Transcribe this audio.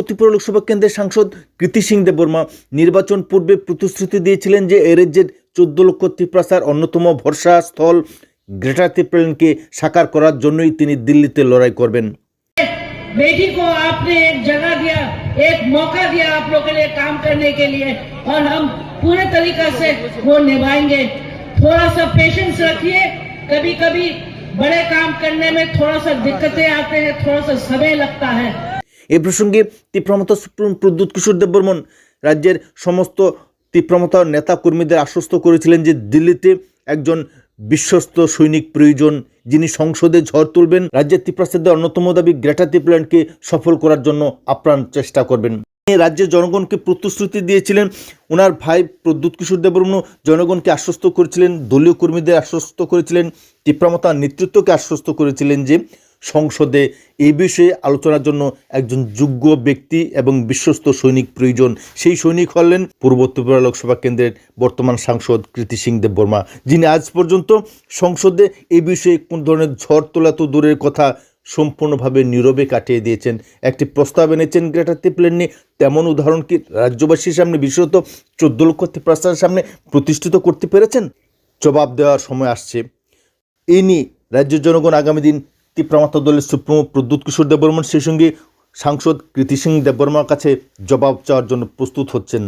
ত্রিপুরা লোকসভা কেন্দ্রের সাংসদ কৃতি সিং দেববর্মা নির্বাচন পূর্বে প্রতিশ্রুতি দিয়েছিলেন যে এ রাজ্যের চোদ্দ লক্ষ ত্রিপ্রাসার অন্যতম ভরসা স্থল গ্রেটার ত্রিপ্রানকে সাকার করার জন্যই তিনি দিল্লিতে লড়াই করবেন बेटी को आपने एक जगह दिया एक मौका दिया आप लोग के लिए काम करने के लिए और हम पूरे तरीका से वो निभाएंगे थोड़ा सा पेशेंस रखिए कभी कभी बड़े काम करने में थोड़ा सा दिक्कतें आते हैं थोड़ा सा समय लगता है এ প্রসঙ্গে তীব্রমতা সুপ্রিম প্রদ্যুৎ কিশোর দেববর্মন রাজ্যের সমস্ত তীব্রমতা নেতা কর্মীদের আশ্বস্ত করেছিলেন যে দিল্লিতে একজন বিশ্বস্ত সৈনিক প্রয়োজন, যিনি সংসদে ঝড় তুলবেন। রাজ্যের ত্রিপ্রাসাদের অন্যতম দাবি গ্রেটার ত্রিপ্রানকে সফল করার জন্য আপ্রাণ চেষ্টা করবেন। তিনি রাজ্যের জনগণকে প্রতিশ্রুতি দিয়েছিলেন। ওনার ভাই প্রদ্যুৎ কিশোর দেববর্মন জনগণকে আশ্বস্ত করেছিলেন, দলীয় কর্মীদের আশ্বস্ত করেছিলেন তীব্রমতা নেতৃত্বকে আশ্বস্ত করেছিলেন যে সংসদে এই বিষয়ে আলোচনার জন্য একজন যোগ্য ব্যক্তি এবং বিশ্বস্ত সৈনিক প্রয়োজন। সেই সৈনিক হলেন পূর্ব ত্রিপুরা লোকসভা কেন্দ্রের বর্তমান সাংসদ কৃতি সিং দেব বর্মা, যিনি আজ পর্যন্ত সংসদে এ বিষয়ে কোন ধরনের ঝড় তোলা তো দূরের কথা সম্পূর্ণভাবে নীরবে কাটিয়ে দিয়েছেন। একটি প্রস্তাব এনেছেন গ্রেটার ত্রিপুলেন নিয়ে। তেমন উদাহরণ কি রাজ্যবাসীর সামনে বিশেষত চোদ্দ লক্ষ ত্রিপ্রাসাদের সামনে প্রতিষ্ঠিত করতে পেরেছেন? জবাব দেওয়ার সময় আসছে। এই নিয়ে রাজ্যের জনগণ আগামী দিন তীব্রমাত্রা দলের সুপ্রিমো প্রদ্যুৎ কিশোর দেববর্মন, সেই সঙ্গে সাংসদ কৃতি সিং দেববর্মার কাছে জবাব চাওয়ার জন্য প্রস্তুত হচ্ছেন।